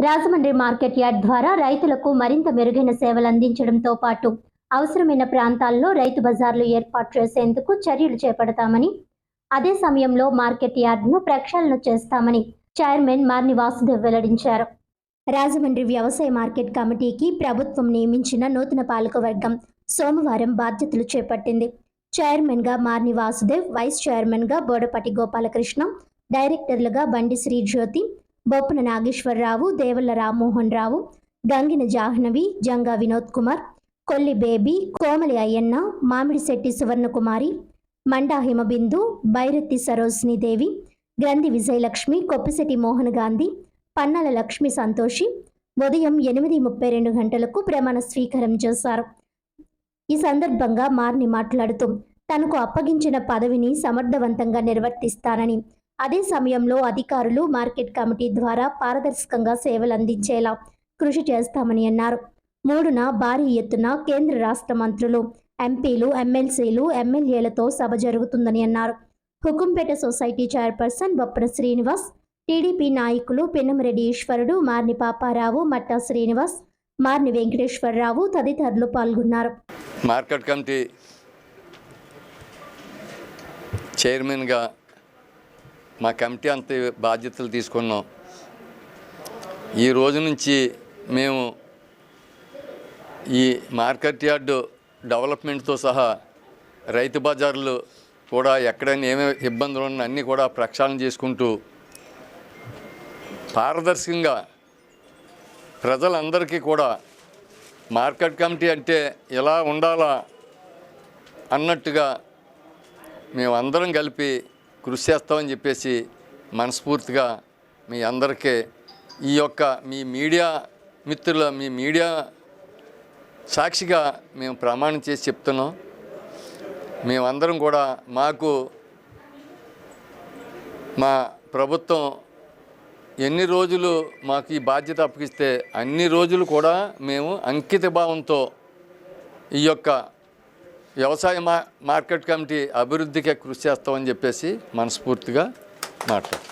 Rajahmundry market yard ద్వారా రైతులకు మరింత మెరుగైన సేవలు అందించడంతో పాటు అవసరమైన ప్రాంతాల్లో రైతు బజార్లు ఏర్పాటు చేసేందుకు చర్యలు చేపడతామని అదే సమయంలో మార్కెట్ యార్డ్ను ప్రక్షాళన చేస్తామని చైర్మన్ మార్ని వాసుదేవ్ వెల్లడించారు. రాజమండ్రి వ్యవసాయ మార్కెట్ కమిటీకి ప్రభుత్వం నియమించిన నూతన పాలకవర్గం సోమవారం బాధ్యతలు చేపట్టింది. చైర్మన్గా మార్ని వాసుదేవ్ వైస్ చైర్మన్గా బోడపటి గోపాలకృష్ణ డైరెక్టర్లుగా బండి శ్రీజ్యోతి బొప్పన నాగేశ్వరరావు దేవల్ల రామ్మోహన్ రావు గంగిన జాహ్నవి జంగా వినోద్ కుమార్ కొల్లి బేబీ కోమలి అయ్యన్న మామిడిశెట్టి సువర్ణకుమారి మండా హిమబిందు సరోజిని దేవి గ్రంథి విజయలక్ష్మి కొప్పిశెట్టి మోహన్ గాంధీ పన్నాల లక్ష్మి సంతోషి ఉదయం ఎనిమిది ముప్పై రెండు గంటలకు ప్రమాణ స్వీకారం చేశారు. ఈ సందర్భంగా మార్ని మాట్లాడుతూ తనకు అప్పగించిన పదవిని సమర్థవంతంగా నిర్వర్తిస్తానని అదే సమయంలో అధికారులు మార్కెట్ కమిటీ ద్వారా పారదర్శకంగా సేవలు అందించేలా కృషి చేస్తామని అన్నారు. మూడున భారీ ఎత్తున కేంద్ర రాష్ట్ర మంత్రులు ఎంపీలు ఎమ్మెల్సీలు ఎమ్మెల్యేలతో సభ జరుగుతుందని అన్నారు. Hukumpeta society chairperson Boppana Srinivas TDP నాయకులు పిన్నమరెడ్డి ఈశ్వరుడు మార్ని పాపారావు మట్టా శ్రీనివాస్ మార్ని వెంకటేశ్వరరావు తదితరులు పాల్గొన్నారు. మార్కెట్ కమిటీ చైర్మన్గా మా కమిటీ అంత బాధ్యతలు తీసుకున్నాం. ఈ రోజు నుంచి మేము ఈ మార్కెట్ యార్డు డెవలప్మెంట్తో సహా రైతు బజార్లు కూడా ఎక్కడైనా ఏమేమి ఇబ్బందులు ఉన్నా అన్నీ కూడా ప్రక్షాళన చేసుకుంటూ పారదర్శకంగా ప్రజలందరికీ కూడా మార్కెట్ కమిటీ అంటే ఇలా ఉండాలా అన్నట్టుగా మేమందరం కలిపి కృషి చేస్తామని చెప్పేసి మనస్ఫూర్తిగా మీ అందరికీ ఈ యొక్క మీ మీడియా మిత్రుల మీ మీడియా సాక్షిగా మేము ప్రమాణం చేసి చెప్తున్నాం. మేమందరం కూడా మాకు మా ప్రభుత్వం ఎన్ని రోజులు మాకు ఈ బాధ్యత అప్పగిస్తే అన్ని రోజులు కూడా మేము అంకిత భావంతో ఈ యొక్క వ్యవసాయ మా మార్కెట్ కమిటీ అభివృద్ధికి కృషి చేస్తామని చెప్పేసి మనస్ఫూర్తిగా మాట్లాడు